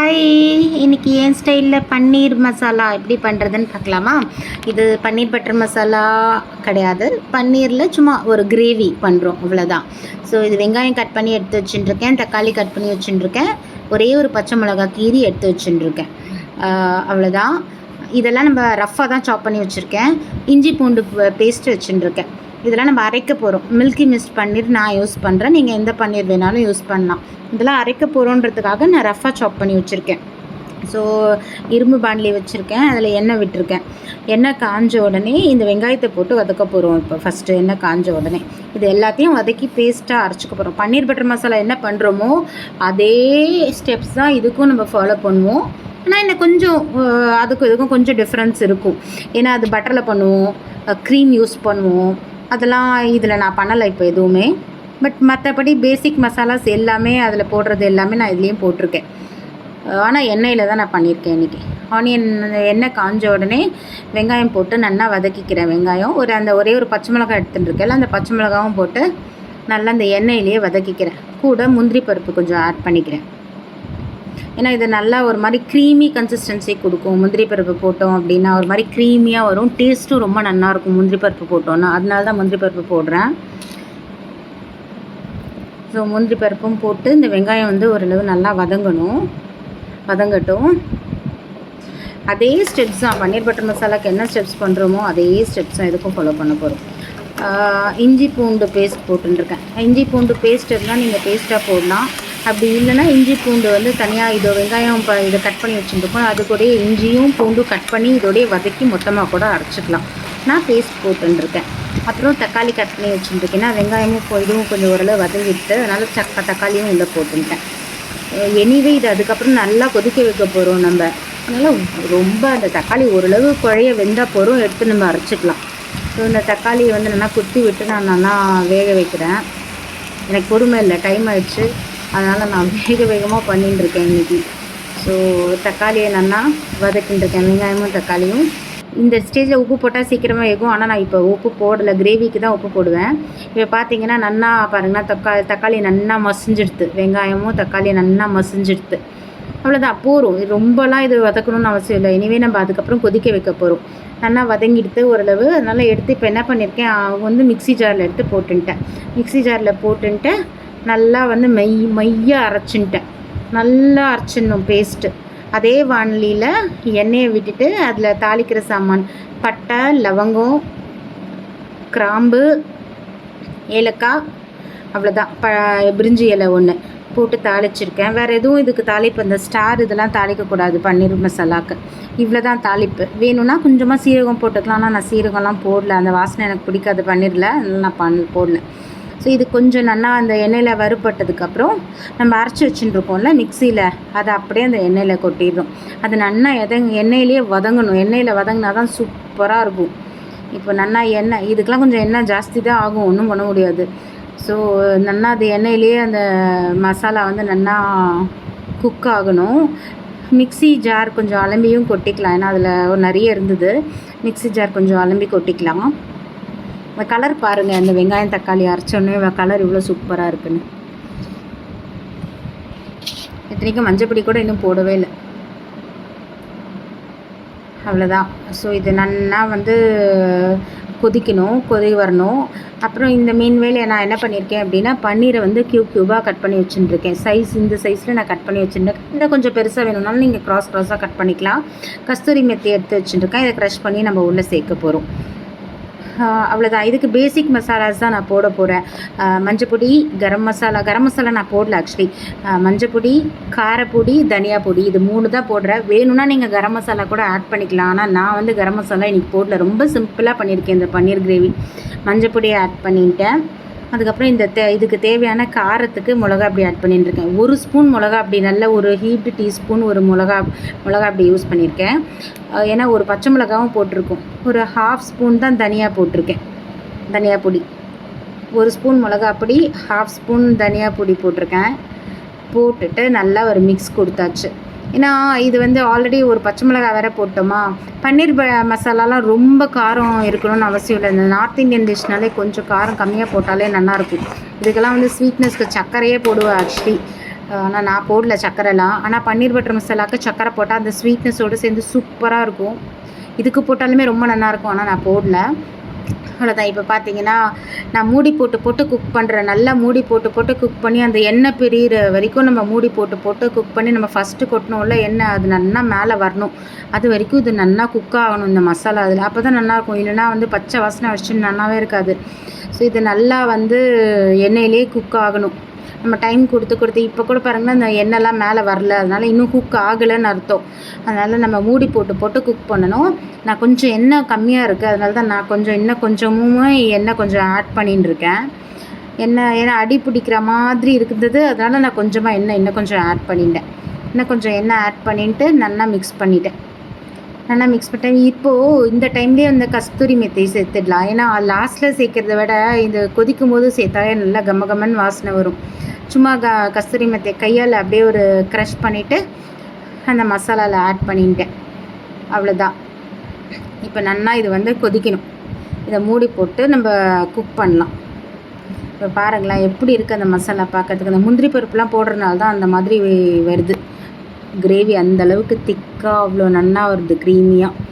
Hi இன்றைக்கி என் ஸ்டைலில் பன்னீர் மசாலா எப்படி பண்ணுறதுன்னு பார்க்கலாமா? இது பன்னீர் பட்டர் மசாலா கிடையாது. பன்னீரில் சும்மா ஒரு கிரேவி பண்ணுறோம் அவ்வளோதான் ஸோ இது வெங்காயம் கட் பண்ணி எடுத்து வச்சுட்டுருக்கேன் தக்காளி கட் பண்ணி வச்சுட்டுருக்கேன் ஒரே ஒரு பச்சை மிளகா கீரி எடுத்து வச்சுட்டுருக்கேன் அவ்வளோதான் இதெல்லாம் நம்ம ரஃப்பாக தான் சாப் பண்ணி வச்சுருக்கேன். இஞ்சி பூண்டு பேஸ்ட்டு வச்சுட்டுருக்கேன் இதெல்லாம் நம்ம அரைக்க போகிறோம் மில்கி மிஸ்ட் பன்னீர் நான் யூஸ் பண்ணுறேன் நீங்கள் எந்த பன்னீர் வேணாலும் யூஸ் பண்ணலாம். இதெல்லாம் அரைக்க போகிறோன்றதுக்காக நான் ரஃப்பாக சாப் பண்ணி வச்சுருக்கேன். ஸோ இரும்பு பாண்டிலி வச்சுருக்கேன். அதில் எண்ணெய் விட்டுருக்கேன். எண்ணெய் காஞ்ச உடனே இந்த வெங்காயத்தை போட்டு வதக்க போகிறோம் இப்போ. ஃபஸ்ட்டு எண்ணெய் காஞ்ச உடனே. இது எல்லாத்தையும் வதக்கி பேஸ்ட்டாக அரைச்சிக்க போகிறோம் பன்னீர் பட்டர் மசாலா என்ன பண்ணுறோமோ அதே ஸ்டெப்ஸ் தான் இதுக்கும் நம்ம ஃபாலோ பண்ணுவோம். ஆனால் என்ன கொஞ்சம் அதுக்கும் இதுக்கும் கொஞ்சம் டிஃப்ரென்ஸ் இருக்கும். ஏன்னா அது பட்டரில் பண்ணுவோம் க்ரீம் யூஸ் பண்ணுவோம். அதெல்லாம் இதில் நான் பண்ணலை இப்போ எதுவுமே. பட் மற்றபடி பேசிக் மசாலாஸ் எல்லாமே அதில் போடுறது எல்லாமே நான் இதுலேயும் போட்டிருக்கேன். ஆனால் எண்ணெயில் தான் நான் பண்ணியிருக்கேன் இன்றைக்கி ஆனியன் எண்ணெய் காஞ்ச உடனே வெங்காயம் போட்டு நல்லா வதக்கிக்கிறேன் வெங்காயம். ஒரு அந்த ஒரே ஒரு பச்சை மிளகாய் எடுத்துட்டுருக்கேன் அந்த பச்சை மிளகாவும் போட்டு நல்லா அந்த எண்ணெயிலேயே வதக்கிக்கிறேன். கூட முந்திரி பருப்பு கொஞ்சம் ஆட் பண்ணிக்கிறேன். ஏன்னா இது நல்லா ஒரு மாதிரி க்ரீமி கன்சிஸ்டன்சி கொடுக்கும். முந்திரி பருப்பு போட்டோம் அப்படின்னா ஒரு மாதிரி க்ரீமியாக வரும். டேஸ்ட்டும் ரொம்ப நல்லாயிருக்கும் முந்திரி பருப்பு போட்டோன்னா அதனால தான் முந்திரி பருப்பு போடுறேன். ஸோ முந்திரி பருப்பும் போட்டு இந்த வெங்காயம் வந்து ஓரளவு நல்லா வதங்கணும். வதங்கட்டும். அதே ஸ்டெப்ஸ் தான். பன்னீர் பட்டர் மசாலாக்கு என்ன ஸ்டெப்ஸ் பண்ணுறோமோ அதே ஸ்டெப்ஸ் தான் இதுக்கும் ஃபாலோ பண்ண போகிறோம் இஞ்சி பூண்டு பேஸ்ட் போட்டுருக்கேன். இஞ்சி பூண்டு பேஸ்ட் இருந்தால் நீங்கள் பேஸ்ட்டாக போடலாம். அப்படி இல்லைன்னா இஞ்சி பூண்டு வந்து தனியாக இதோ வெங்காயம் ப இதை கட் பண்ணி வச்சுருக்கோம் அது கூடயே இஞ்சியும் பூண்டும் கட் பண்ணி இதோடய வதக்கி மொத்தமாக கூட அரைச்சிக்கலாம். நான் பேஸ்ட் போட்டுருக்கேன் அப்புறம் தக்காளி கட் பண்ணி வச்சுருக்கேன்னா வெங்காயமும் இதுவும் கொஞ்சம் ஓரளவு வதங்கிட்டு அதனால் சக்க தக்காளியும் உள்ளே போட்டுருக்கேன் எனிவே இது அதுக்கப்புறம் நல்லா கொதிக்க வைக்க போகிறோம் நம்ம. அதனால் ரொம்ப அந்த தக்காளி ஓரளவு குழைய வெந்தால் போகிறோம் எடுத்து நம்ம அரைச்சிக்கலாம். ஸோ இந்த தக்காளியை வந்து நல்லா குத்தி விட்டு நான் நல்லா வேக வைக்கிறேன். எனக்கு பொறுமை இல்லை. டைம் ஆயிடுச்சு. அதனால் நான் வேக வேகமாக பண்ணிகிட்டு இருக்கேன் இன்றைக்கி ஸோ தக்காளியை நல்லா வதக்கிட்டு இருக்கேன். வெங்காயமும் தக்காளியும். இந்த ஸ்டேஜில் உப்பு போட்டால் சீக்கிரமாக வேகும். ஆனால் நான் இப்போ உப்பு போடலை. கிரேவிக்கு தான் உப்பு போடுவேன். இப்போ பார்த்தீங்கன்னா நன்னா பாருங்கன்னா தக்காளி தக்காளி நன்னா மசிஞ்சிடுது வெங்காயமும் தக்காளி நன்னா மசிஞ்சிடுது அவ்வளோதான் போகிறோம் இது ரொம்பலாம் இது வதக்கணும்னு அவசியம் இல்லை. இனிவே நம்ம அதுக்கப்புறம் கொதிக்க வைக்க போகிறோம் நல்லா வதங்கிடுத்து ஓரளவு. அதனால் எடுத்து இப்போ என்ன பண்ணியிருக்கேன் அவங்க வந்து மிக்ஸி ஜாரில் எடுத்து போட்டுன்ட்டேன். மிக்ஸி ஜாரில் போட்டுன்ட்டு நல்லா வந்து மெய் மையாக அரைச்சின்ட்டேன். நல்லா அரைச்சிடணும் பேஸ்ட்டு அதே வானலியில் எண்ணெயை விட்டுட்டு அதில் தாளிக்கிற சாமான். பட்டை லவங்கம் கிராம்பு ஏலக்காய் அவ்வளோதான் ப பிரிஞ்சி இலை ஒன்று போட்டு தாளிச்சிருக்கேன். வேறு எதுவும் இதுக்கு தாளிப்பு இந்த ஸ்டார் இதெல்லாம் தாளிக்கக்கூடாது பன்னீர் மசாலாக்கு. இவ்வளோ தான் தாளிப்பு. வேணும்னா கொஞ்சமாக சீரகம் போட்டுக்கலாம். ஆனால் நான் சீரகம்லாம் போடல. அந்த வாசனை எனக்கு பிடிக்காது பன்னீரில். அதெல்லாம் நான் பண் போடல. ஸோ இது கொஞ்சம் நல்லா அந்த எண்ணெயில் வறுபட்டதுக்கப்புறம் நம்ம அரைச்சி வச்சுட்டுருக்கோம்ல மிக்சியில் அதை அப்படியே அந்த எண்ணெயில் கொட்டிடுறோம் அது நல்லா எதங் எண்ணெயிலேயே வதங்கணும். எண்ணெயில் வதங்கினா தான் சூப்பராக இருக்கும். இப்போ நல்லா எண்ணெய் இதுக்கெலாம் கொஞ்சம் எண்ணெய் ஜாஸ்தி தான் ஆகும். ஒன்றும் பண்ண முடியாது. ஸோ நல்லா அது எண்ணெயிலேயே அந்த மசாலா வந்து நல்லா குக் ஆகணும். மிக்ஸி ஜார் கொஞ்சம் அலம்பியும் கொட்டிக்கலாம். ஏன்னா அதில் நிறைய இருந்தது. மிக்ஸி ஜார் கொஞ்சம் அலம்பி கொட்டிக்கலாம். இந்த கலர் பாருங்கள் அந்த வெங்காயம் தக்காளி அரைச்சோடனே கலர் இவ்வளோ சூப்பராக இருக்குன்னு. இத்தனைக்கும் மஞ்சப்பொடி கூட இன்னும் போடவே இல்லை. அவ்வளோதான் ஸோ இது நன்னா வந்து கொதிக்கணும் கொதி வரணும். அப்புறம் இந்த மீன் வேலையை நான் என்ன பண்ணியிருக்கேன் அப்படின்னா பன்னீரை வந்து க்யூப் க்யூபாக கட் பண்ணி வச்சுட்டுருக்கேன் சைஸ் இந்த சைஸில் நான் கட் பண்ணி வச்சுருக்கேன் இதை கொஞ்சம் பெருசாக வேணும்னாலும் நீங்கள் க்ராஸ் க்ராஸாக கட் பண்ணிக்கலாம். கஸ்தூரி மெத்தி எடுத்து வச்சுட்டுருக்கேன் இதை க்ரஷ் பண்ணி நம்ம உள்ளே சேர்க்க போகிறோம் அவ்வளோதான் இதுக்கு பேசிக் மசாலாஸ் தான் நான் போட போகிறேன் மஞ்சப்பொடி கரம் மசாலா கரம் மசாலா நான் போடல ஆக்சுவலி மஞ்சப்பொடி காரப்பொடி தனியா பொடி இது மூணு தான் போடுறேன். வேணும்னா நீங்கள் கரம் மசாலா கூட ஆட் பண்ணிக்கலாம். ஆனால் நான் வந்து கரம் மசாலா இன்றைக்கி போடல. ரொம்ப சிம்பிளாக பண்ணியிருக்கேன் இந்த பன்னீர் கிரேவி. மஞ்சப்பொடியை ஆட் பண்ணிட்டேன். அதுக்கப்புறம் இந்த தே இதுக்கு தேவையான காரத்துக்கு மிளகா அப்படி ஆட் பண்ணிட்டுருக்கேன் ஒரு ஸ்பூன் மிளகா அப்படி நல்ல ஒரு ஹீட்டு டீஸ்பூன் ஒரு மிளகா மிளகா அப்படி யூஸ் பண்ணியிருக்கேன். ஏன்னா ஒரு பச்சை மிளகாவும் போட்டிருக்கோம். ஒரு ஹாஃப் ஸ்பூன் தான் தனியாக போட்டிருக்கேன். தனியா பொடி. ஒரு ஸ்பூன் மிளகா பொடி ஹாஃப் ஸ்பூன் தனியா பொடி போட்டிருக்கேன். போட்டுட்டு நல்லா ஒரு மிக்ஸ் கொடுத்தாச்சு. ஏன்னா இது வந்து ஆல்ரெடி ஒரு பச்சை மிளகாய் வேற போட்டோமா? பன்னீர் ப மசாலாலாம் ரொம்ப காரம் இருக்கணும்னு அவசியம் இல்லை. இந்த நார்த் இந்தியன் டிஷ்னாலே கொஞ்சம் காரம் கம்மியாக போட்டாலே நல்லாயிருக்கும். இதுக்கெல்லாம் வந்து ஸ்வீட்னஸ்க்கு சர்க்கரையே போடுவேன் ஆக்சுவலி ஆனால் நான் போடல சர்க்கரைலாம். ஆனால் பன்னீர் பட்டர் மசாலாவுக்கு சக்கரை போட்டால் அந்த ஸ்வீட்னஸோடு சேர்ந்து சூப்பராக இருக்கும். இதுக்கு போட்டாலுமே ரொம்ப நல்லாயிருக்கும். ஆனால் நான் போடல. அவ்வளோதான் இப்போ பார்த்தீங்கன்னா நான் மூடி போட்டு போட்டு குக் பண்ணுறேன் நல்லா மூடி போட்டு போட்டு குக் பண்ணி அந்த எண்ணெய் பிரியிற வரைக்கும் நம்ம மூடி போட்டு போட்டு குக் பண்ணி நம்ம ஃபஸ்ட்டு கொட்டணும்ல எண்ணெய் அது நல்லா மேலே வரணும். அது வரைக்கும் இது நல்லா குக் ஆகணும் இந்த மசாலா அதில். அப்போ தான் நல்லாயிருக்கும் இல்லைனா வந்து பச்சை வாசனை வச்சு நல்லாவே இருக்காது. ஸோ இது நல்லா வந்து எண்ணெயிலே குக் ஆகணும். நம்ம டைம் கொடுத்து கொடுத்து இப்போ கூட பாருங்கன்னா அந்த எண்ணெய்லாம் மேலே வரல. அதனால் இன்னும் குக் ஆகலைன்னு அர்த்தம். அதனால் நம்ம மூடி போட்டு போட்டு குக் பண்ணணும். நான் கொஞ்சம் எண்ணெய் கம்மியாக இருக்குது அதனால தான் நான் கொஞ்சம் இன்னும் கொஞ்சமும் எண்ணெய் கொஞ்சம் ஆட் பண்ணின்னு இருக்கேன். எண்ணெய் ஏன்னா அடி பிடிக்கிற மாதிரி இருந்தது. அதனால் நான் கொஞ்சமாக எண்ணெய் இன்னும் கொஞ்சம் ஆட் பண்ணிட்டேன். இன்னும் கொஞ்சம் எண்ணெய் ஆட் பண்ணிட்டு நல்லா மிக்ஸ் பண்ணிட்டேன். நல்லா மிக்ஸ் பண்ணிட்டேன் இப்போது இந்த டைம்லேயே அந்த கஸ்தூரி மெத்தை சேர்த்துடலாம். ஏன்னா லாஸ்ட்டில் சேர்க்குறத விட இந்த கொதிக்கும் போது சேர்த்தாலே நல்லா கம கமன் வாசனை வரும். சும்மா க கஸ்தூரி மெத்தை கையால் அப்படியே ஒரு க்ரஷ் பண்ணிவிட்டு அந்த மசாலாவில் ஆட் பண்ணிட்டேன். அவ்வளோதான் இப்போ நல்லா இது வந்து கொதிக்கணும். இதை மூடி போட்டு நம்ம குக் பண்ணலாம். இப்போ பாருங்களேன் எப்படி இருக்குது அந்த மசாலா பார்க்கறதுக்கு அந்த முந்திரி பருப்புலாம் போடுறதுனால தான் அந்த மாதிரி வருது. கிரேவி அந்த அளவுக்கு திக்காக அவ்வளோ நல்லா வருது க்ரீமியாக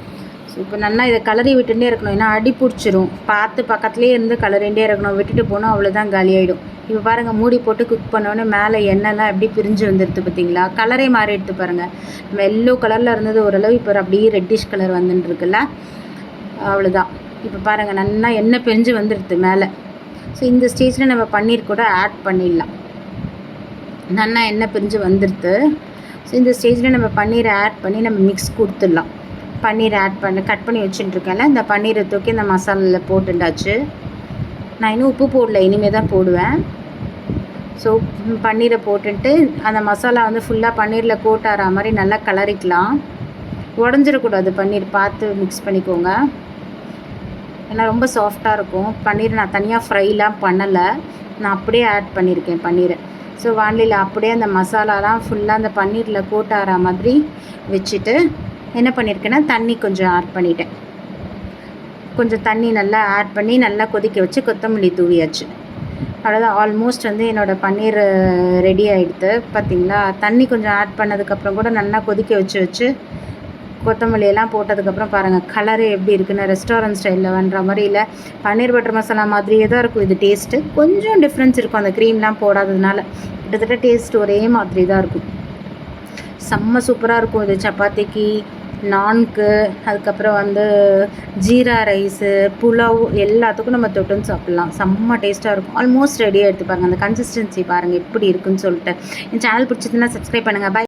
ஸோ இப்போ நல்லா இதை கலரி விட்டுட்டே இருக்கணும். ஏன்னா அடி பிடிச்சிரும். பார்த்து பக்கத்துலேயே இருந்து கலரிண்டே இருக்கணும். விட்டுட்டு போனால் அவ்வளோதான் காலியாயிடும் இப்போ பாருங்கள் மூடி போட்டு குக் பண்ணோன்னே மேலே எண்ணெய்லாம் எப்படி பிரிஞ்சு வந்துடுது பார்த்தீங்களா கலரே மாறி எடுத்து பாருங்கள் நம்ம எல்லோ கலரில் இருந்தது ஓரளவு இப்போ அப்படியே ரெட்டிஷ் கலர் வந்துட்டுருக்குல்ல அவ்வளோதான் இப்போ பாருங்கள் நல்லா எண்ணெய் பிரிஞ்சு வந்துடுது மேலே. ஸோ இந்த ஸ்டேஜில் நம்ம பன்னீர் கூட ஆட் பண்ணிடலாம். நல்லா எண்ணெய் பிரிஞ்சு வந்துடுது ஸோ இந்த ஸ்டேஜில் நம்ம பன்னீரை ஆட் பண்ணி நம்ம மிக்ஸ் கொடுத்துடலாம். பன்னீர் ஆட் பண்ணி கட் பண்ணி வச்சுட்டுருக்கேன்ல இந்த பன்னீரை தூக்கி இந்த மசாலாவில் போட்டுண்டாச்சு நான் இன்னும் உப்பு போடல இனிமேல் தான் போடுவேன். ஸோ பன்னீரை போட்டுட்டு அந்த மசாலா வந்து ஃபுல்லாக பன்னீரில் கோட்டார மாதிரி நல்லா கலரிக்கலாம். உடஞ்சிடக்கூடாது பன்னீர் பார்த்து மிக்ஸ் பண்ணிக்கோங்க. ஏன்னா ரொம்ப சாஃப்டாக இருக்கும். பன்னீர் நான் தனியாக ஃப்ரைலாம் பண்ணலை. நான் அப்படியே ஆட் பண்ணியிருக்கேன் பன்னீரை. ஸோ வானிலையில் அப்படியே அந்த மசாலாலாம் ஃபுல்லாக அந்த பன்னீரில் கோட்டார மாதிரி வச்சுட்டு என்ன பண்ணியிருக்கேன்னா தண்ணி கொஞ்சம் ஆட் பண்ணிட்டேன். கொஞ்சம் தண்ணி நல்லா ஆட் பண்ணி நல்லா கொதிக்க வச்சு கொத்தமல்லி தூவியாச்சு. அவ்வளோதான் ஆல்மோஸ்ட் வந்து என்னோடய பன்னீர் ரெடி ஆகிடுது பார்த்திங்களா தண்ணி கொஞ்சம் ஆட் பண்ணதுக்கப்புறம் கூட நல்லா கொதிக்க வச்சு வச்சு கொத்தமல்லியெல்லாம் போட்டதுக்கப்புறம் பாருங்கள் கலரு எப்படி இருக்குன்னு ரெஸ்டாரண்ட் ஸ்டைலில் பண்ணுற மாதிரி இல்லை பன்னீர் பட்டர் மசாலா மாதிரியே தான் இருக்கும் இது டேஸ்ட்டு கொஞ்சம் டிஃப்ரென்ஸ் இருக்கும் அந்த க்ரீம்லாம் போடாததுனால. கிட்டத்தட்ட டேஸ்ட் ஒரே மாதிரி தான் இருக்கும். செம்ம சூப்பராக இருக்கும் இது சப்பாத்திக்கு நான்கு அதுக்கப்புறம் வந்து ஜீரா ரைஸு புலாவ் எல்லாத்துக்கும் நம்ம தொட்டுன்னு சாப்பிட்லாம். செம்ம டேஸ்ட்டாக இருக்கும். ஆல்மோஸ்ட் ரெடியாக எடுத்து பாருங்கள் அந்த கன்சிஸ்டன்சி பாருங்கள் எப்படி இருக்குன்னு சொல்லிட்டு. என் சேனல் பிடிச்சதுன்னா சப்ஸ்கிரைப் பண்ணுங்கள் பாய்